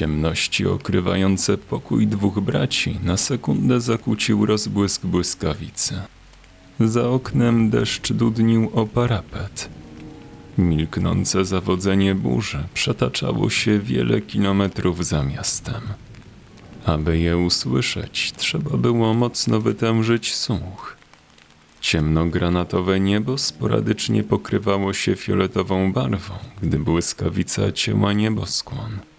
Ciemności okrywające pokój dwóch braci na sekundę zakłócił rozbłysk błyskawicy. Za oknem deszcz dudnił o parapet. Milknące zawodzenie burzy przetaczało się wiele kilometrów za miastem. Aby je usłyszeć, trzeba było mocno wytężyć słuch. Ciemnogranatowe niebo sporadycznie pokrywało się fioletową barwą, gdy błyskawica cięła nieboskłon.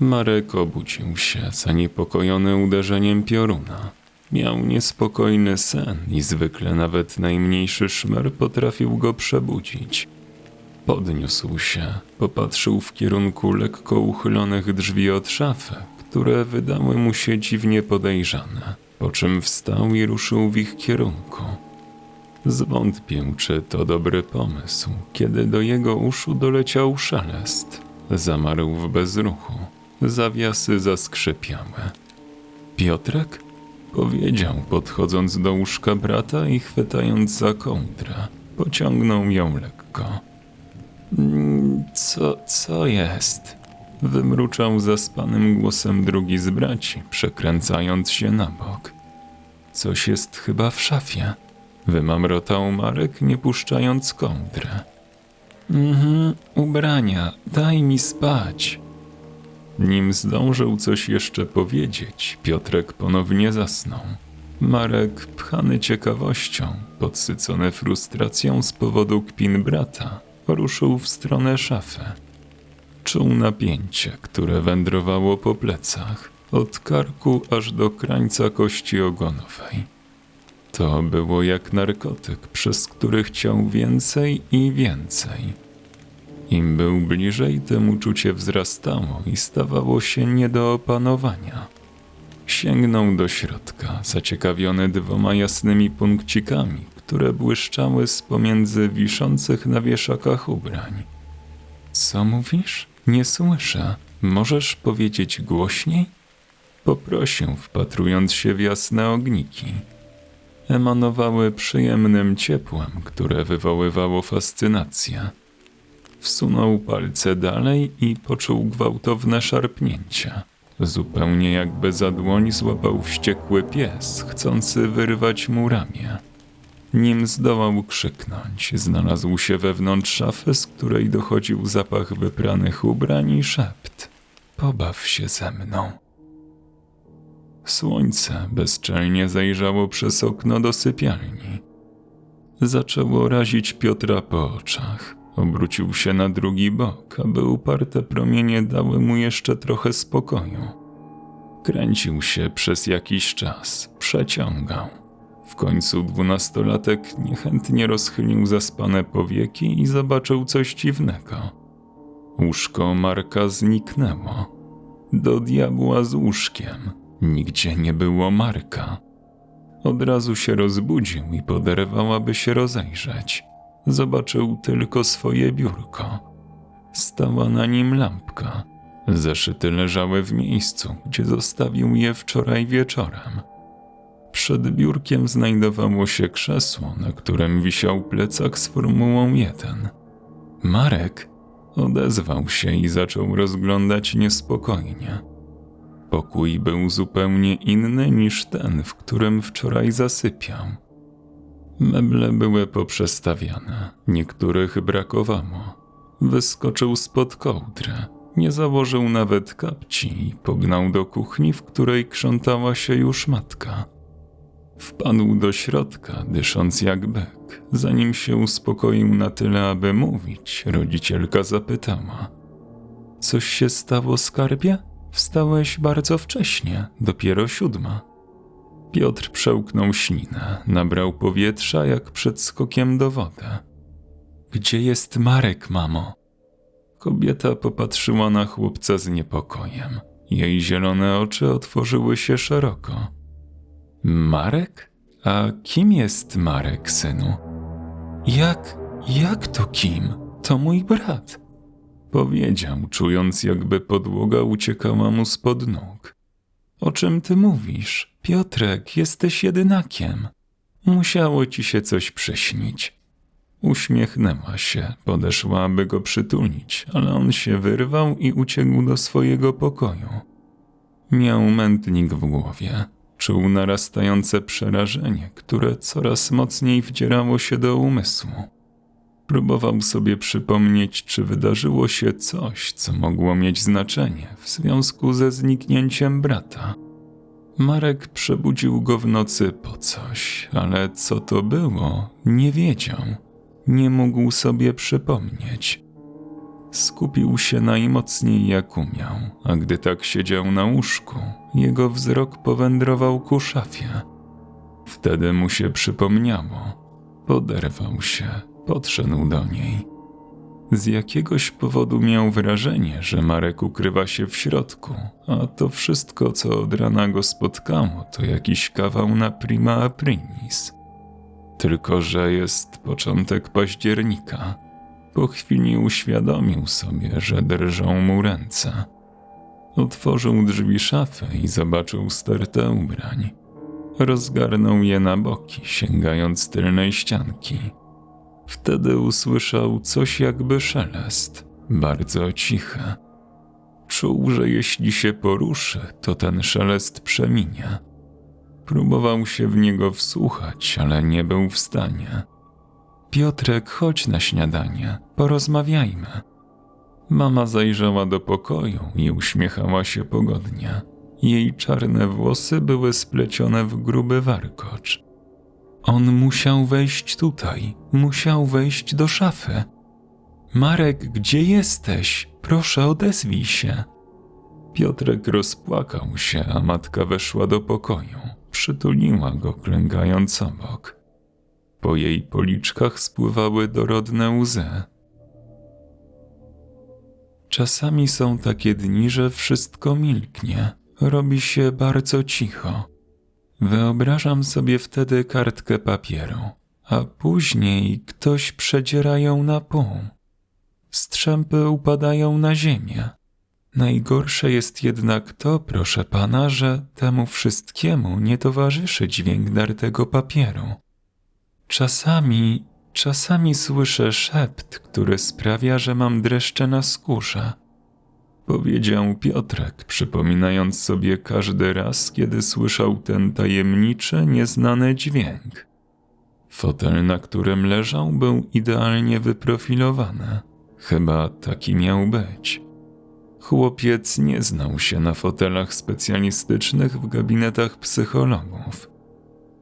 Marek obudził się, zaniepokojony uderzeniem pioruna. Miał niespokojny sen i zwykle nawet najmniejszy szmer potrafił go przebudzić. Podniósł się, popatrzył w kierunku lekko uchylonych drzwi od szafy, które wydały mu się dziwnie podejrzane, po czym wstał i ruszył w ich kierunku. Zwątpię, czy to dobry pomysł, kiedy do jego uszu doleciał szelest. Zamarł w bezruchu. Zawiasy zaskrzypiały. Piotrek? Powiedział, podchodząc do łóżka brata i chwytając za kołdrę. Pociągnął ją lekko. "Mm, Co, co jest? Wymruczał zaspanym głosem drugi z braci, przekręcając się na bok. Coś jest chyba w szafie. Wymamrotał Marek, nie puszczając kołdry. Mhm, ubrania, daj mi spać. Nim zdążył coś jeszcze powiedzieć, Piotrek ponownie zasnął. Marek, pchany ciekawością, podsycony frustracją z powodu kpin brata, ruszył w stronę szafy. Czuł napięcie, które wędrowało po plecach, od karku aż do krańca kości ogonowej. To było jak narkotyk, przez który chciał więcej i więcej. Im był bliżej, tym uczucie wzrastało i stawało się nie do opanowania. Sięgnął do środka, zaciekawiony dwoma jasnymi punkcikami, które błyszczały z pomiędzy wiszących na wieszakach ubrań. Co mówisz? Nie słyszę. Możesz powiedzieć głośniej? Poprosił, wpatrując się w jasne ogniki. Emanowały przyjemnym ciepłem, które wywoływało fascynację. Wsunął palce dalej i poczuł gwałtowne szarpnięcie. Zupełnie jakby za dłoń złapał wściekły pies, chcący wyrwać mu ramię. Nim zdołał krzyknąć, znalazł się wewnątrz szafy, z której dochodził zapach wypranych ubrań i szept. Pobaw się ze mną. Słońce bezczelnie zajrzało przez okno do sypialni. Zaczęło razić Piotra po oczach. Obrócił się na drugi bok, aby uparte promienie dały mu jeszcze trochę spokoju. Kręcił się przez jakiś czas, przeciągał. W końcu dwunastolatek niechętnie rozchylił zaspane powieki i zobaczył coś dziwnego. Łóżko Marka zniknęło. Do diabła z łóżkiem. Nigdzie nie było Marka. Od razu się rozbudził i poderwał, aby się rozejrzeć. Zobaczył tylko swoje biurko. Stała na nim lampka. Zeszyty leżały w miejscu, gdzie zostawił je wczoraj wieczorem. Przed biurkiem znajdowało się krzesło, na którym wisiał plecak z formułą 1. Marek odezwał się i zaczął rozglądać niespokojnie. Pokój był zupełnie inny niż ten, w którym wczoraj zasypiał. Meble były poprzestawiane, niektórych brakowało. Wyskoczył spod kołdry, nie założył nawet kapci i pognał do kuchni, w której krzątała się już matka. Wpadł do środka, dysząc jak byk. Zanim się uspokoił na tyle, aby mówić, rodzicielka zapytała: Coś się stało, skarbie? Wstałeś bardzo wcześnie, dopiero siódma. Piotr przełknął ślinę, nabrał powietrza jak przed skokiem do wody. Gdzie jest Marek, mamo? Kobieta popatrzyła na chłopca z niepokojem. Jej zielone oczy otworzyły się szeroko. Marek? A kim jest Marek, synu? Jak, jak to kim? To mój brat. Powiedział, czując jakby podłoga uciekała mu spod nóg. O czym ty mówisz? Piotrek, jesteś jedynakiem. Musiało ci się coś przyśnić. Uśmiechnęła się, podeszła, aby go przytulić, ale on się wyrwał i uciekł do swojego pokoju. Miał mętnik w głowie. Czuł narastające przerażenie, które coraz mocniej wdzierało się do umysłu. Próbował sobie przypomnieć, czy wydarzyło się coś, co mogło mieć znaczenie w związku ze zniknięciem brata. Marek przebudził go w nocy po coś, ale co to było, nie wiedział. Nie mógł sobie przypomnieć. Skupił się najmocniej jak umiał, a gdy tak siedział na łóżku, jego wzrok powędrował ku szafie. Wtedy mu się przypomniało. Poderwał się, podszedł do niej. Z jakiegoś powodu miał wrażenie, że Marek ukrywa się w środku, a to wszystko, co od rana go spotkało, to jakiś kawał na prima aprilis. Tylko, że jest początek października. Po chwili uświadomił sobie, że drżą mu ręce. Otworzył drzwi szafy i zobaczył stertę ubrań. Rozgarnął je na boki, sięgając tylnej ścianki. Wtedy usłyszał coś jakby szelest, bardzo cichy. Czuł, że jeśli się poruszy, to ten szelest przeminie. Próbował się w niego wsłuchać, ale nie był w stanie. Piotrek, chodź na śniadanie, porozmawiajmy. Mama zajrzała do pokoju i uśmiechała się pogodnie. Jej czarne włosy były splecione w gruby warkocz. On musiał wejść tutaj, musiał wejść do szafy. Marek, gdzie jesteś? Proszę, odezwij się. Piotrek rozpłakał się, a matka weszła do pokoju. Przytuliła go, klękając obok. Po jej policzkach spływały dorodne łzy. Czasami są takie dni, że wszystko milknie, robi się bardzo cicho. Wyobrażam sobie wtedy kartkę papieru, a później ktoś przedziera ją na pół. Strzępy upadają na ziemię. Najgorsze jest jednak to, proszę pana, że temu wszystkiemu nie towarzyszy dźwięk dartego papieru. Czasami, czasami słyszę szept, który sprawia, że mam dreszcze na skórze. Powiedział Piotrek, przypominając sobie każdy raz, kiedy słyszał ten tajemniczy, nieznany dźwięk. Fotel, na którym leżał, był idealnie wyprofilowany. Chyba taki miał być. Chłopiec nie znał się na fotelach specjalistycznych w gabinetach psychologów.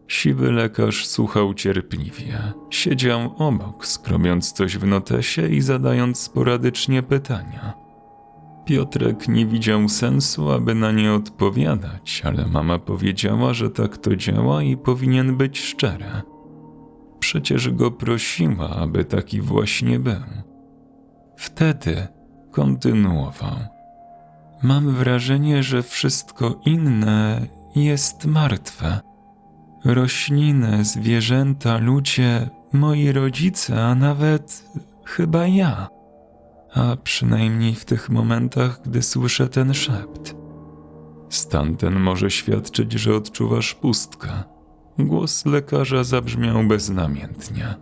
Siwy lekarz słuchał cierpliwie. Siedział obok, skrobiąc coś w notesie i zadając sporadycznie pytania. Piotrek nie widział sensu, aby na nie odpowiadać, ale mama powiedziała, że tak to działa i powinien być szczery. Przecież go prosiła, aby taki właśnie był. Wtedy kontynuował. Mam wrażenie, że wszystko inne jest martwe. Rośliny, zwierzęta, ludzie, moi rodzice, a nawet chyba ja. A przynajmniej w tych momentach, gdy słyszę ten szept. Stan ten może świadczyć, że odczuwasz pustkę. Głos lekarza zabrzmiał beznamiętnie.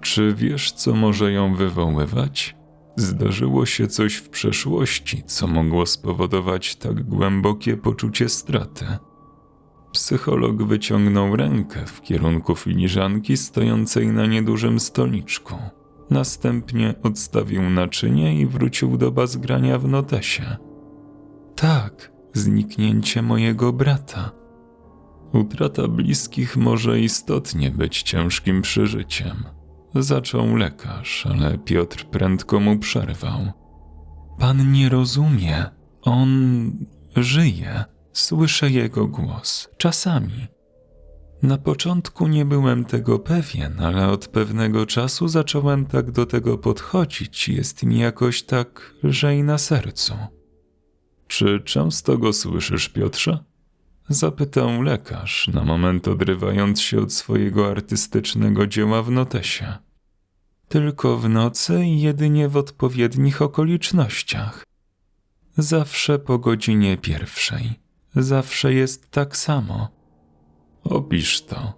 Czy wiesz, co może ją wywoływać? Zdarzyło się coś w przeszłości, co mogło spowodować tak głębokie poczucie straty. Psycholog wyciągnął rękę w kierunku filiżanki stojącej na niedużym stoliczku. Następnie odstawił naczynie i wrócił do bazgrania w notesie. Tak, zniknięcie mojego brata. Utrata bliskich może istotnie być ciężkim przeżyciem. Zaczął lekarz, ale Piotr prędko mu przerwał. Pan nie rozumie. On żyje. Słyszę jego głos. Czasami. Na początku nie byłem tego pewien, ale od pewnego czasu zacząłem tak do tego podchodzić jest mi jakoś tak lżej na sercu. Czy często go słyszysz, Piotrze? Zapytał lekarz, na moment odrywając się od swojego artystycznego dzieła w notesie. Tylko w nocy i jedynie w odpowiednich okolicznościach. Zawsze po godzinie pierwszej. Zawsze jest tak samo. Opisz to.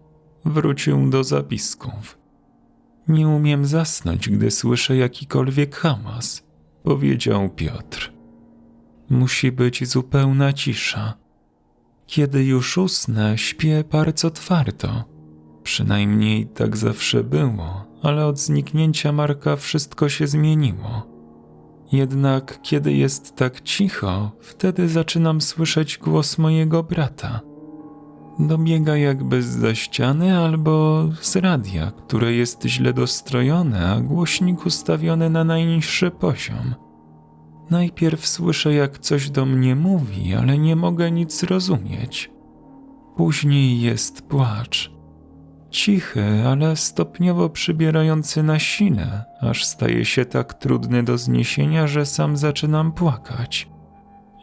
Wrócił do zapisków. Nie umiem zasnąć, gdy słyszę jakikolwiek hałas, powiedział Piotr. Musi być zupełna cisza. Kiedy już usnę, śpię bardzo twardo. Przynajmniej tak zawsze było, ale od zniknięcia Marka wszystko się zmieniło. Jednak kiedy jest tak cicho, wtedy zaczynam słyszeć głos mojego brata. Dobiega jakby z ściany albo z radia, które jest źle dostrojone, a głośnik ustawiony na najniższy poziom. Najpierw słyszę, jak coś do mnie mówi, ale nie mogę nic zrozumieć. Później jest płacz. Cichy, ale stopniowo przybierający na sile, aż staje się tak trudny do zniesienia, że sam zaczynam płakać.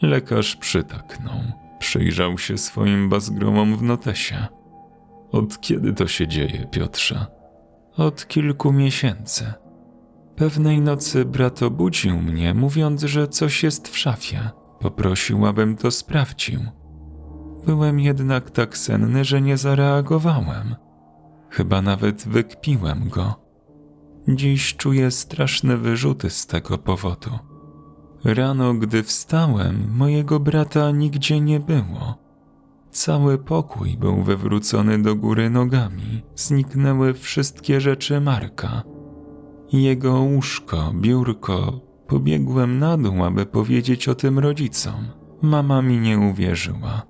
Lekarz przytaknął. Przyjrzał się swoim bazgromom w notesie. Od kiedy to się dzieje, Piotrze? Od kilku miesięcy. Pewnej nocy brat obudził mnie, mówiąc, że coś jest w szafie. Poprosił, abym to sprawdził. Byłem jednak tak senny, że nie zareagowałem. Chyba nawet wykpiłem go. Dziś czuję straszne wyrzuty z tego powodu. Rano, gdy wstałem, mojego brata nigdzie nie było. Cały pokój był wywrócony do góry nogami, zniknęły wszystkie rzeczy Marka. Jego łóżko, biurko. Pobiegłem na dół, aby powiedzieć o tym rodzicom. Mama mi nie uwierzyła.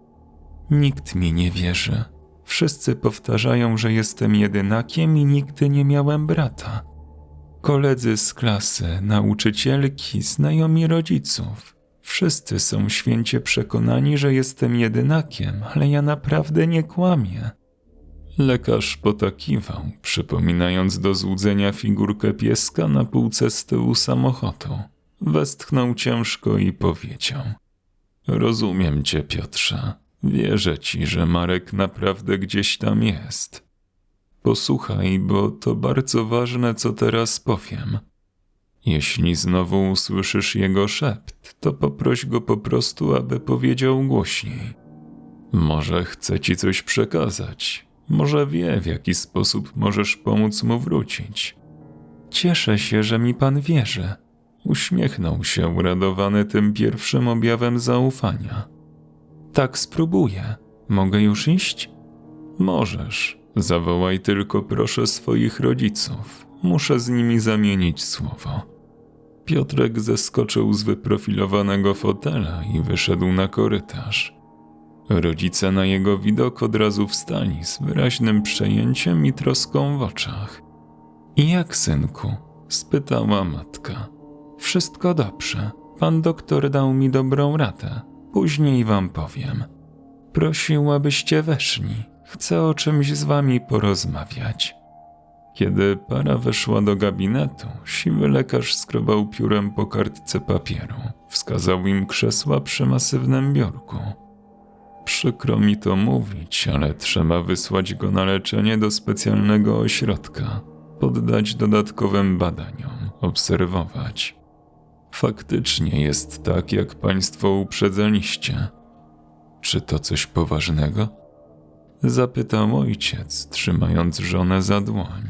Nikt mi nie wierzy. Wszyscy powtarzają, że jestem jedynakiem i nigdy nie miałem brata. Koledzy z klasy, nauczycielki, znajomi rodziców. Wszyscy są święcie przekonani, że jestem jedynakiem, ale ja naprawdę nie kłamię. Lekarz potakiwał, przypominając do złudzenia figurkę pieska na półce z tyłu samochodu. Westchnął ciężko i powiedział: Rozumiem cię, Piotrze. Wierzę ci, że Marek naprawdę gdzieś tam jest. Posłuchaj, bo to bardzo ważne, co teraz powiem. Jeśli znowu usłyszysz jego szept, to poproś go po prostu, aby powiedział głośniej. Może chce ci coś przekazać, może wie, w jaki sposób możesz pomóc mu wrócić. Cieszę się, że mi pan wierzy. Uśmiechnął się uradowany tym pierwszym objawem zaufania. Tak spróbuję. Mogę już iść? Możesz. Zawołaj tylko proszę swoich rodziców. Muszę z nimi zamienić słowo. Piotrek zeskoczył z wyprofilowanego fotela i wyszedł na korytarz. Rodzice na jego widok od razu wstali z wyraźnym przejęciem i troską w oczach. I jak, synku? spytała matka. Wszystko dobrze. Pan doktor dał mi dobrą radę. Później wam powiem. Prosił, abyście weszli. Chcę o czymś z wami porozmawiać. Kiedy para weszła do gabinetu, siwy lekarz skrobał piórem po kartce papieru. Wskazał im krzesła przy masywnym biurku. Przykro mi to mówić, ale trzeba wysłać go na leczenie do specjalnego ośrodka, poddać dodatkowym badaniom, obserwować. Faktycznie jest tak, jak państwo uprzedzaliście. Czy to coś poważnego? Zapytał ojciec, trzymając żonę za dłoń.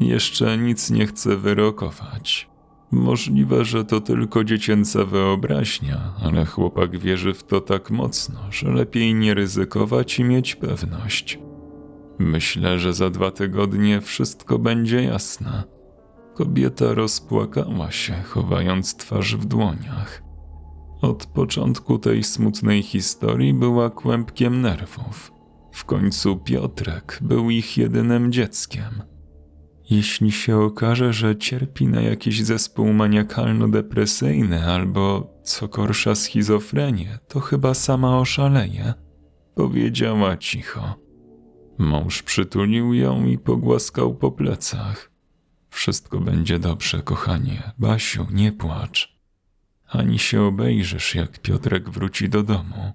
Jeszcze nic nie chcę wyrokować. Możliwe, że to tylko dziecięca wyobraźnia, ale chłopak wierzy w to tak mocno, że lepiej nie ryzykować i mieć pewność. Myślę, że za dwa tygodnie wszystko będzie jasne. Kobieta rozpłakała się, chowając twarz w dłoniach. Od początku tej smutnej historii była kłębkiem nerwów. W końcu Piotrek był ich jedynym dzieckiem. Jeśli się okaże, że cierpi na jakiś zespół maniakalno-depresyjny albo, co gorsza, schizofrenię, to chyba sama oszaleje, powiedziała cicho. Mąż przytulił ją i pogłaskał po plecach. Wszystko będzie dobrze, kochanie. Basiu, nie płacz. Ani się obejrzysz, jak Piotrek wróci do domu.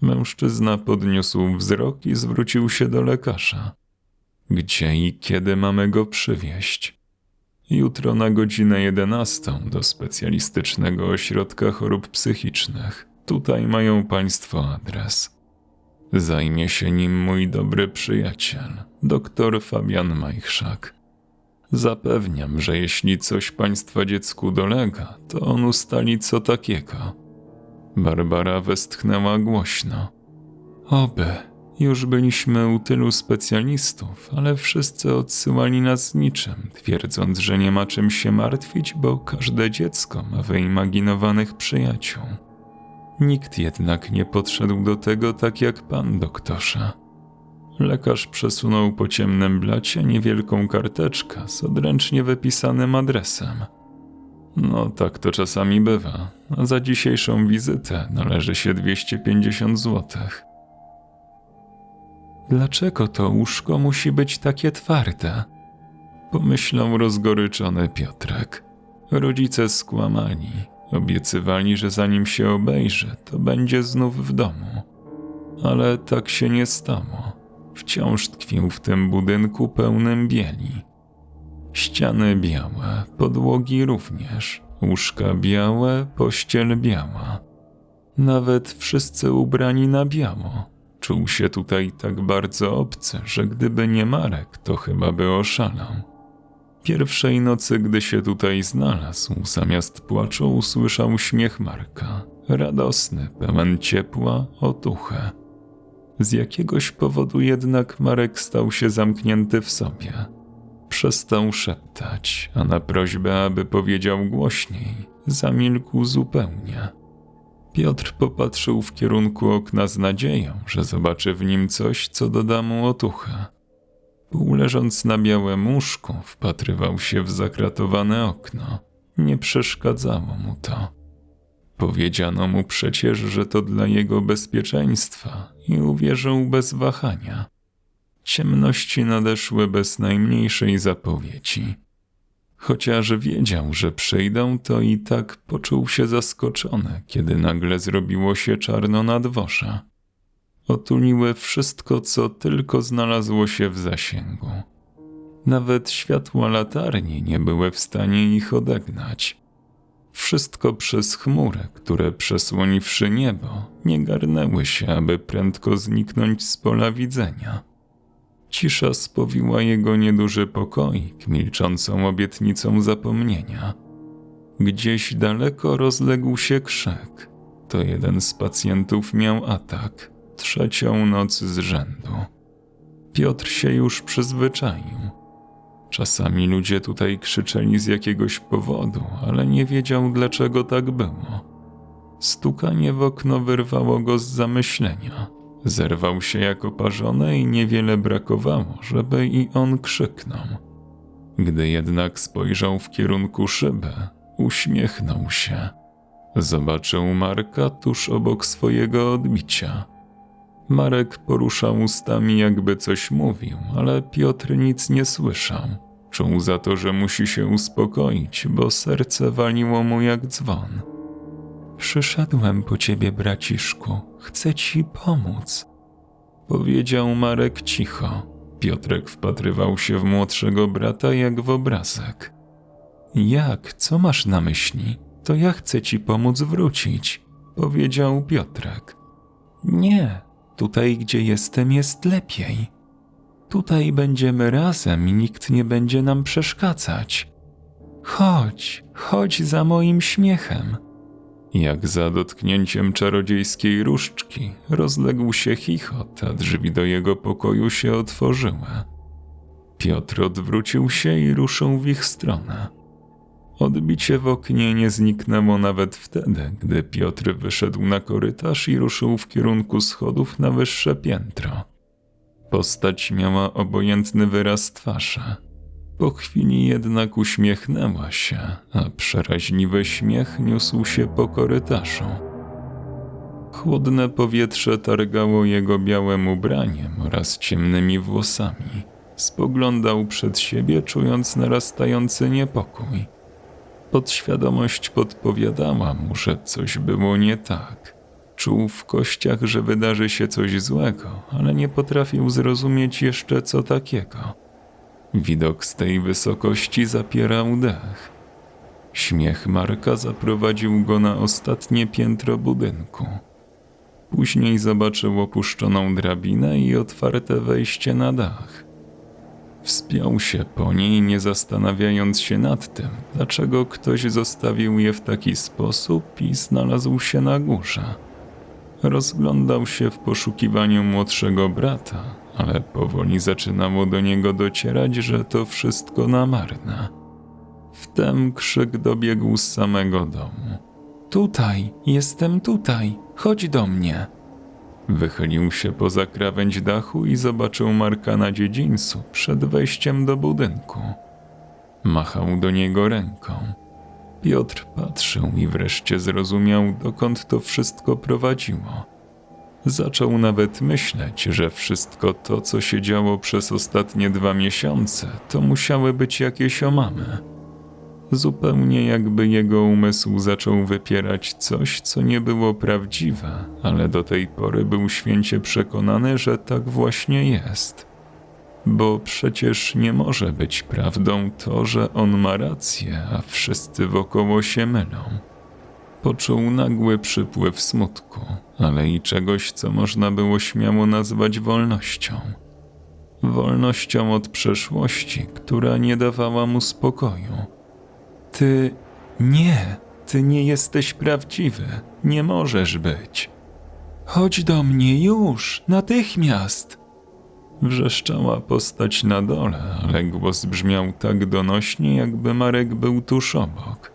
Mężczyzna podniósł wzrok i zwrócił się do lekarza. Gdzie i kiedy mamy go przywieźć? Jutro na godzinę jedenastą do specjalistycznego ośrodka chorób psychicznych. Tutaj mają Państwo adres. Zajmie się nim mój dobry przyjaciel, dr Fabian Majchrzak. Zapewniam, że jeśli coś państwa dziecku dolega, to on ustali co takiego. Barbara westchnęła głośno. Oby. Już byliśmy u tylu specjalistów, ale wszyscy odsyłali nas niczym, twierdząc, że nie ma czym się martwić, bo każde dziecko ma wyimaginowanych przyjaciół. Nikt jednak nie podszedł do tego tak jak pan doktorze. Lekarz przesunął po ciemnym blacie niewielką karteczkę z odręcznie wypisanym adresem. No, tak to czasami bywa. A za dzisiejszą wizytę należy się 250 złotych. Dlaczego to łóżko musi być takie twarde? Pomyślał rozgoryczony Piotrek. Rodzice skłamali. Obiecywali, że zanim się obejrzy, to będzie znów w domu. Ale tak się nie stało. Wciąż tkwił w tym budynku pełnym bieli. Ściany białe, podłogi również, łóżka białe, pościel biała. Nawet wszyscy ubrani na biało. Czuł się tutaj tak bardzo obcy, że gdyby nie Marek, to chyba by oszalał. Pierwszej nocy, gdy się tutaj znalazł, zamiast płaczu usłyszał śmiech Marka. Radosny, pełen ciepła, otuchy. Z jakiegoś powodu jednak Marek stał się zamknięty w sobie. Przestał szeptać, a na prośbę, aby powiedział głośniej, zamilkł zupełnie. Piotr popatrzył w kierunku okna z nadzieją, że zobaczy w nim coś, co doda mu otuchy. Półleżąc na białym łóżku, wpatrywał się w zakratowane okno. Nie przeszkadzało mu to. Powiedziano mu przecież, że to dla jego bezpieczeństwa i uwierzył bez wahania. Ciemności nadeszły bez najmniejszej zapowiedzi. Chociaż wiedział, że przyjdą, to i tak poczuł się zaskoczony, kiedy nagle zrobiło się czarno na dworze. Otuliły wszystko, co tylko znalazło się w zasięgu. Nawet światła latarni nie były w stanie ich odegnać. Wszystko przez chmury, które przesłoniwszy niebo, nie garnęły się, aby prędko zniknąć z pola widzenia. Cisza spowiła jego nieduży pokoik, milczącą obietnicą zapomnienia. Gdzieś daleko rozległ się krzyk. To jeden z pacjentów miał atak, trzecią noc z rzędu. Piotr się już przyzwyczaił. Czasami ludzie tutaj krzyczeli z jakiegoś powodu, ale nie wiedział dlaczego tak było. Stukanie w okno wyrwało go z zamyślenia. Zerwał się jak oparzony i niewiele brakowało, żeby i on krzyknął. Gdy jednak spojrzał w kierunku szyby, uśmiechnął się. Zobaczył Marka tuż obok swojego odbicia. Marek poruszał ustami, jakby coś mówił, ale Piotr nic nie słyszał. Czuł za to, że musi się uspokoić, bo serce waliło mu jak dzwon. Przyszedłem po ciebie, braciszku. Chcę ci pomóc. Powiedział Marek cicho. Piotrek wpatrywał się w młodszego brata jak w obrazek. Jak? Co masz na myśli? To ja chcę ci pomóc wrócić, powiedział Piotrek. Nie, tutaj gdzie jestem jest lepiej. Tutaj będziemy razem i nikt nie będzie nam przeszkadzać. Chodź, chodź za moim śmiechem. Jak za dotknięciem czarodziejskiej różdżki rozległ się chichot, a drzwi do jego pokoju się otworzyły. Piotr odwrócił się i ruszył w ich stronę. Odbicie w oknie nie zniknęło nawet wtedy, gdy Piotr wyszedł na korytarz i ruszył w kierunku schodów na wyższe piętro. Postać miała obojętny wyraz twarzy po chwili jednak uśmiechnęła się, a przeraźliwy śmiech niósł się po korytarzu. Chłodne powietrze targało jego białym ubraniem oraz ciemnymi włosami. Spoglądał przed siebie, czując narastający niepokój. Podświadomość podpowiadała mu, że coś było nie tak. Czuł w kościach, że wydarzy się coś złego, ale nie potrafił zrozumieć jeszcze co takiego. Widok z tej wysokości zapierał dech. Śmiech Marka zaprowadził go na ostatnie piętro budynku. Później zobaczył opuszczoną drabinę i otwarte wejście na dach. Wspiął się po niej, nie zastanawiając się nad tym, dlaczego ktoś zostawił je w taki sposób i znalazł się na górze. Rozglądał się w poszukiwaniu młodszego brata, ale powoli zaczynało do niego docierać, że to wszystko na marne. Wtem krzyk dobiegł z samego domu. Tutaj, jestem tutaj, chodź do mnie. Wychylił się poza krawędź dachu i zobaczył Marka na dziedzińcu przed wejściem do budynku. Machał do niego ręką. Piotr patrzył i wreszcie zrozumiał, dokąd to wszystko prowadziło. Zaczął nawet myśleć, że wszystko to, co się działo przez ostatnie dwa miesiące, to musiały być jakieś omamy. Zupełnie jakby jego umysł zaczął wypierać coś, co nie było prawdziwe, ale do tej pory był święcie przekonany, że tak właśnie jest. Bo przecież nie może być prawdą to, że on ma rację, a wszyscy wokoło się mylą. Poczuł nagły przypływ smutku, ale i czegoś, co można było śmiało nazwać wolnością. Wolnością od przeszłości, która nie dawała mu spokoju. Ty nie, ty nie jesteś prawdziwy, nie możesz być. Chodź do mnie już, natychmiast! Wrzeszczała postać na dole, ale głos brzmiał tak donośnie, jakby Marek był tuż obok.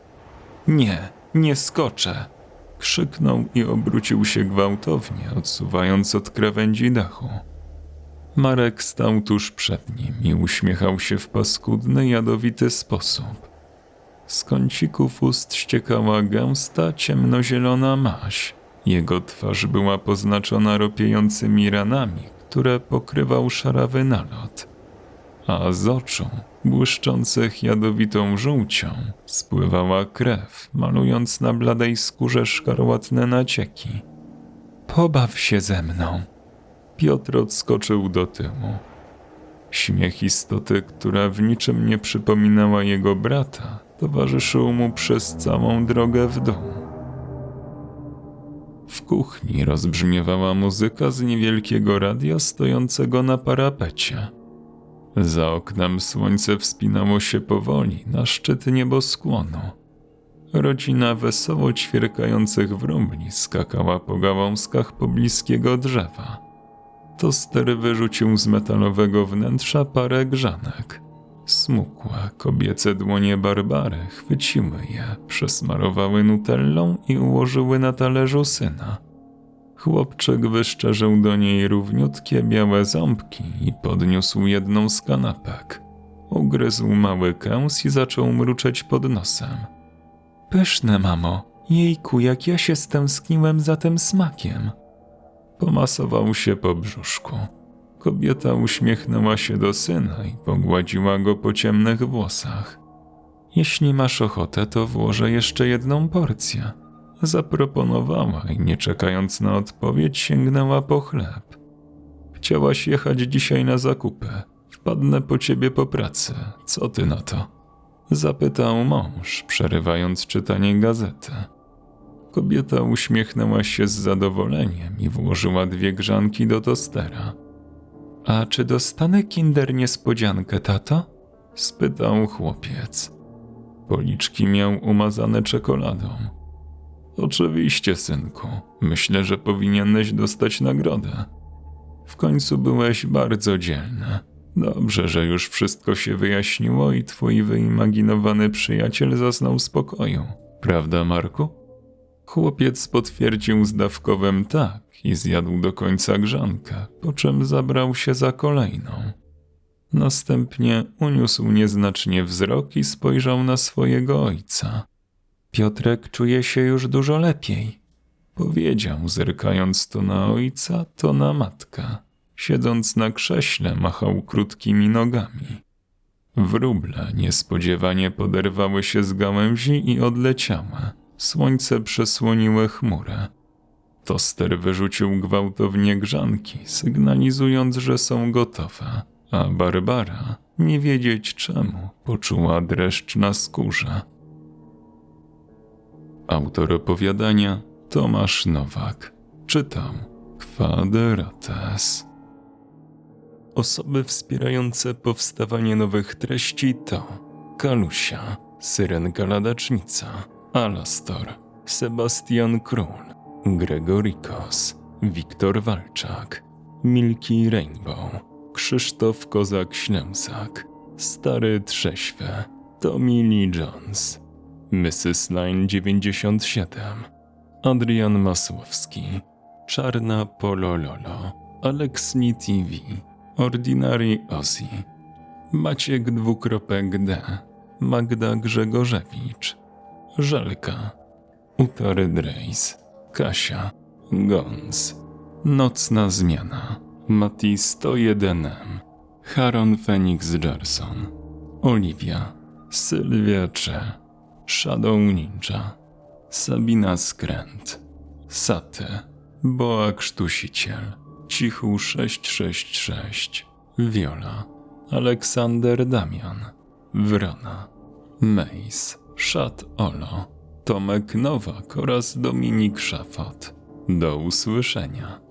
Nie, nie skoczę! Krzyknął i obrócił się gwałtownie, odsuwając od krawędzi dachu. Marek stał tuż przed nim i uśmiechał się w paskudny, jadowity sposób. Z kącików ust ściekała gęsta, ciemnozielona maź. Jego twarz była poznaczona ropiejącymi ranami, które pokrywał szarawy nalot. A z oczu, błyszczących jadowitą żółcią, spływała krew, malując na bladej skórze szkarłatne nacieki. Pobaw się ze mną. Piotr odskoczył do tyłu. Śmiech istoty, która w niczym nie przypominała jego brata, towarzyszył mu przez całą drogę w dół. W kuchni rozbrzmiewała muzyka z niewielkiego radia stojącego na parapecie. Za oknem słońce wspinało się powoli na szczyt nieboskłonu. Rodzina wesoło ćwierkających wróbli skakała po gałązkach pobliskiego drzewa. Toster wyrzucił z metalowego wnętrza parę grzanek. Smukłe, kobiece dłonie Barbary chwyciły je, przesmarowały nutellą i ułożyły na talerzu syna. Chłopczyk wyszczerzył do niej równiutkie białe ząbki i podniósł jedną z kanapek. Ugryzł mały kęs i zaczął mruczeć pod nosem. Pyszne, mamo. Jejku, jak ja się stęskniłem za tym smakiem. Pomasował się po brzuszku. Kobieta uśmiechnęła się do syna i pogładziła go po ciemnych włosach. Jeśli masz ochotę, to włożę jeszcze jedną porcję. Zaproponowała i nie czekając na odpowiedź, sięgnęła po chleb. Chciałaś jechać dzisiaj na zakupy. Wpadnę po ciebie po pracy. Co ty na to? Zapytał mąż, przerywając czytanie gazety. Kobieta uśmiechnęła się z zadowoleniem i włożyła dwie grzanki do tostera. A czy dostanę kinder niespodziankę, tato? spytał chłopiec. Policzki miał umazane czekoladą. Oczywiście, synku. Myślę, że powinieneś dostać nagrodę. W końcu byłeś bardzo dzielny. Dobrze, że już wszystko się wyjaśniło i twój wyimaginowany przyjaciel zaznał spokoju. Prawda, Marku? Chłopiec potwierdził zdawkowym tak i zjadł do końca grzankę, po czym zabrał się za kolejną. Następnie uniósł nieznacznie wzrok i spojrzał na swojego ojca. Piotrek czuje się już dużo lepiej, powiedział, zerkając to na ojca, to na matkę. Siedząc na krześle, machał krótkimi nogami. Wróble niespodziewanie poderwały się z gałęzi i odleciały. Słońce przesłoniło chmurę. Toster wyrzucił gwałtownie grzanki, sygnalizując, że są gotowe, a Barbara, nie wiedzieć czemu, poczuła dreszcz na skórze. Autor opowiadania Tomasz Nowak. Czytam Kwadrates. Osoby wspierające powstawanie nowych treści to Kalusia, Syrenka Ladacznica, Alastor, Sebastian Król, Gregorikos, Wiktor Walczak, Milki Rainbow, Krzysztof Kozak-Ślęsak, Stary Trześwy, Tommy Lee Jones, Mrs. Line 97, Adrian Masłowski, Czarna Polololo, Alexni TV, Ordinary Ozzy, Maciek dwukropek D, Magda Grzegorzewicz, Żelka, Utary Drejs, Kasia, Gons, Nocna Zmiana, Mati 101M, Haron Phoenix Jarson, Oliwia, Sylwia Cze, Shadow Ninja, Sabina Skręt, Sate, Boa Krztusiciel, Cichu 666, Viola, Aleksander Damian, Wrona, Mace, Szat Olo, Tomek Nowak oraz Dominik Szafot. Do usłyszenia.